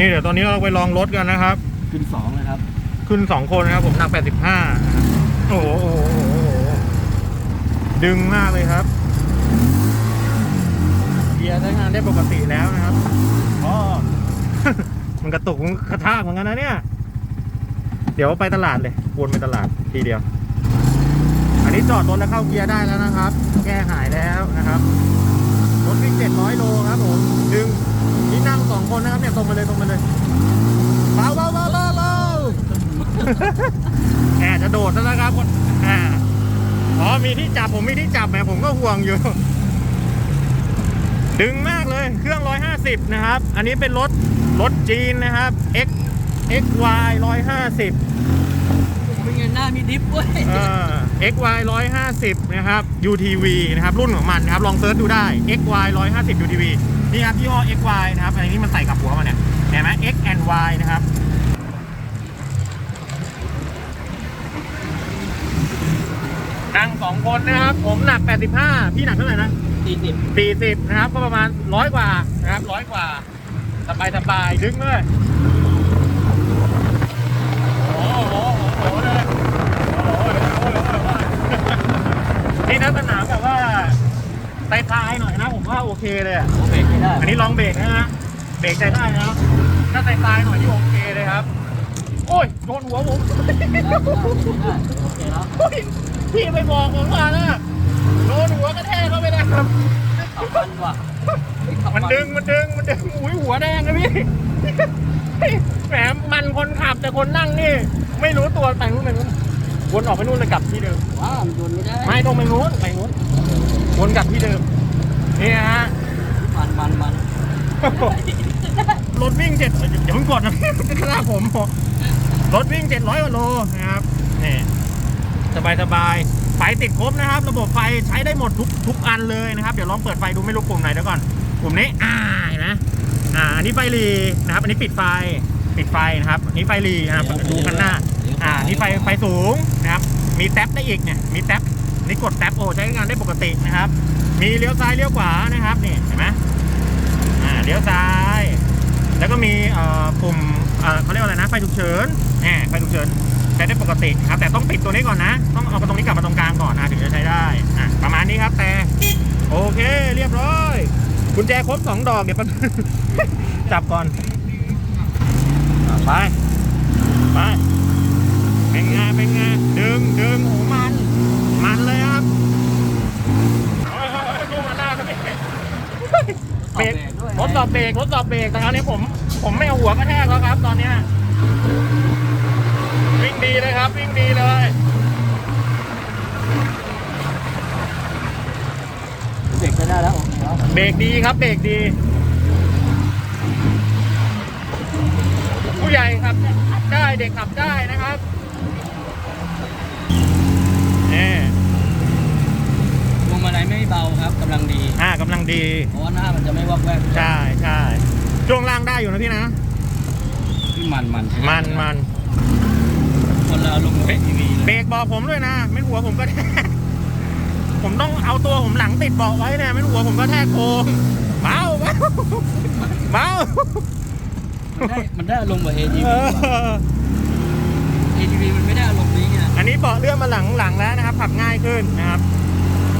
นี่เดี๋ยวตอนนี้เราไปลองรถกันนะครับ ขึ้นสองเลยครับ ขึ้นสองคนนะครับ ผมหนัก85โอ้โหโอ้โหโอ้โหโอ้โหดึงมากเลยครับเกียร์ใช้งานได้ปกติแล้วนะครับอ๋อมันกระตุกมันกระชากเหมือนกันนะเนี่ย เดี๋ยวไปตลาดเลยวนไปตลาดทีเดียว อันนี้จอดรถแล้วเข้าเกียร์ได้แล้วนะครับ แก้หายแล้วนะครับรถวิ่ง700โลครับผมดึงนี่นั่งส องคนนะครับเนี่ยตรงไปเลยตรงไปเลยเบาเบาเบาเบาเบาแอบจะโดดแล้วนะครับคนอ่าอ๋อมีที่จับผมมีที่จับแหมผมก็ห่วงอยู่ ดึงมากเลยเครื่อง 150 นะครับ อันนี้เป็นรถรถจีนนะครับ X XY 150เป็นไงหน้ามีดิฟเว้ยเออ XY 150 นะครับ UTV นะครับ รุ่นของมันนะครับ ลองเซิร์ชดูได้ XY 150 UTV นี่ครับยี่ห้อ XY นะครับอันนี้มันใส่กับหัวมาเนี่ยเห็นไหม X and Y นะครับนั่งสองคนนะครับ ผมหนัก 85 พี่หนักเท่าไหร่นะสี่สิบ40 นะครับ ก็ประมาณร้อยกว่านะครับร้อยกว่าสบายสบายดึงเลยโอ้โหโอ้โหเลยโอ้โหเลยโอ้โหเลยโอ้โหเลยนี่นักสนามแบบว่าไตายๆหน่อยนะ ผมว่าโอเคเลยอะเบรก ไม่ได้อันนี้ลองเบรกนะฮะเบรกใจได้นะครับถ้าไตายๆหน่อยนี่โอเคเลยครับ โอ้ยโดนหัวผมโอเคแล้วโอ้ยพี่ไปบอกผมมานะโดนหัวกระแทกเข้าไปนะครับขับมันว่ะขับมันดึงมันดึงมันดึงอุ้ยหัวแดงเลยพี่แหมมันคนขับแต่คนนั่งนี่ ไม่รู้ตัวไปนู้นไปนู้นวนออกไปนู้นเลยกลับที่เดิมว้าวมันโดนไม่ได้ไม่ต้องไปนู้นไปนู้นวนกลับที่เดิมนี่ฮะ มันมันรถวิ่งเจ็ดอย่าเพิ่งกดนะข้างหน้าผมรถวิ่งเจ็ดร้อยกว่าโลนะครับนี่สบายสบายไฟติดครบนะครับ ระบบไฟใช้ได้หมดทุกทุกอันเลยนะครับ เดี๋ยวลองเปิดไฟดูไม่รู้ปุ่มไหนเดี๋ยวก่อนปุ่มนี้อ่าเห็นไหมอ่าอันนี้ไฟรีนะครับ อันนี้ปิดไฟปิดไฟนะครับอันนี้ไฟรีนะครับดูข้างหน้า อ่านี่ไฟไฟสูงนะครับ มีแท็บได้อีกเนี่ยมีแท็บนี่กดแท็บโอ้ใช้งานได้ปกตินะครับ มีเลี้ยวซ้ายเลี้ยวขวานะครับนี่เห็นไหมอ่า เลี้ยวซ้าย แล้วก็มีเอ่อ ปุ่มเอ่อเขาเรียกว่าอะไรนะไฟฉุกเฉินแหมไฟฉุกเฉินใช้ได้ปกติครับ แต่ต้องปิดตัวนี้ก่อนนะ ต้องเอาตรงนี้กลับมาตรงกลางก่อนนะถึงจะใช้ได้อะประมาณนี้ครับแต่โอเคเรียบร้อยกุญแจครบสองดอกเดี๋ยวแป๊บจับก่อนอะไปไปเป็นไงเป็นไงดึงดึงโอ้มัน มันเลยครับเฮ้ยเฮ้ยเฮ้ยลูกมาหน้าก็เบรกเบรกรถสอบเบรกรถสอบเบรกแต่คราวนี้ผม ผมไม่เอาหัวกระแทกแล้วครับ ตอนเนี้ยวิ่งดีเลยครับ วิ่งดีเลยเบรกไม่ได้แล้วโอเคแล้วเบรกดีครับเบรกดี ผู้ใหญ่ขับได้เด็กขับได้นะครับนี่ลงมาไหนไม่เบาครับกำลังดี อ่ากำลังดี เพราะว่าหน้ามันจะไม่วอกแวก ใช่ใช่ ช่วงล่างได้อยู่นะพี่นะที่มันมันใช่ไหมันมันคนละอารมณ์กับทีวีเบเลรยกบอกผมด้วยนะ ไม่หัวผมก็แทกผมต้องเอาตัวผมหลังติดเบาะไว้เนี่ยไม่หัวผมก็แทกโค้งเบาเบาเบามันได้มันได้อารมณ์กว่า ATV เออ ATV มันไม่ได้อารมณ์นี้ไงอันนี้เบาะเลื่อนมาหลังหลังแล้วนะครับ ขับง่ายขึ้นนะครับ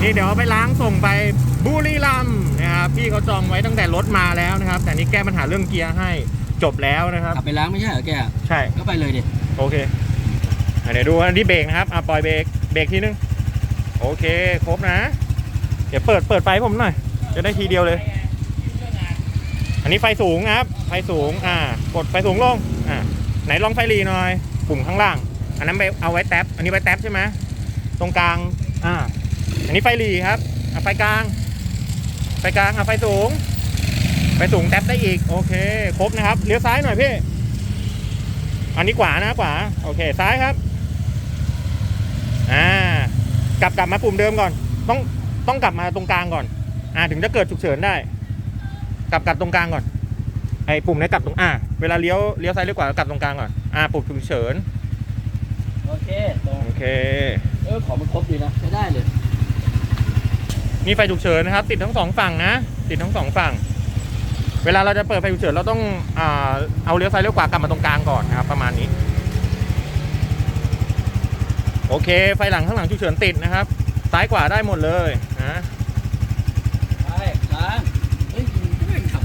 นี่เดี๋ยวเอาไปล้างส่งไป บุรีรัมย์นะครับพี่เขาจองไว้ตั้งแต่รถมาแล้วนะครับ แต่นี่แก้ปัญหาเรื่องเกียร์ให้จบแล้วนะครับ ขับไปล้างไม่ใช่เหรอแกใช่ก็ไปเลยดิโอเคอะเดี๋ยวดูอันที่เบรกนะครับอะปล่อยเบรกเบรกทีนึงโอเคครบนะ เดี๋ยวเปิดเปิดไฟให้ผมหน่อยจะได้ทีเดียวเลย อันนี้ไฟสูงนะครับ ไฟสูงอ่ากดไฟสูงลงอ่าไหนลองไฟรีหน่อยปุ่มข้างล่าง อันนั้นไปเอาไว้แท็บอันนี้ไว้แท็บใช่ไหมตรงกลางอ่าอันนี้ไฟรีครับอะไฟกลาง ไฟกลางอะไฟสูง ไฟสูงแท็บได้อีก โอเค ครบนะครับ เลี้ยวซ้ายหน่อยพี่ อันนี้ขวานะขวา โอเค ซ้ายครับ อ่า กลับกลับมาปุ่มเดิมก่อน ต้องต้องกลับมาตรงกลางก่อน อ่า ถึงจะเกิดฉุกเฉินได้ กลับกลับตรงกลางก่อน ไอ้ปุ่มนี้กลับตรง อ่า เวลาเลี้ยวเลี้ยวซ้ายเลี้ยวขวากลับตรงกลางก่อน อ่า ปุ่มฉุกเฉิน โอเคตรงโอเค เออ ของมันครบดีนะใช้ได้เลย มีไฟฉุกเฉินนะครับ ติดทั้งสองฝั่งนะ ติดทั้งสองฝั่ง เวลาเราจะเปิดไฟฉุกเฉินเราต้องอเอาเลี้ยวซ้ายเลี้ยวขวากลับมาตรงกลางก่อนนะครับ ประมาณนี้ โอเค ไฟหลังข้างหลังฉุกเฉินติดนะครับ ซ้ายขวาได้หมดเลยนะ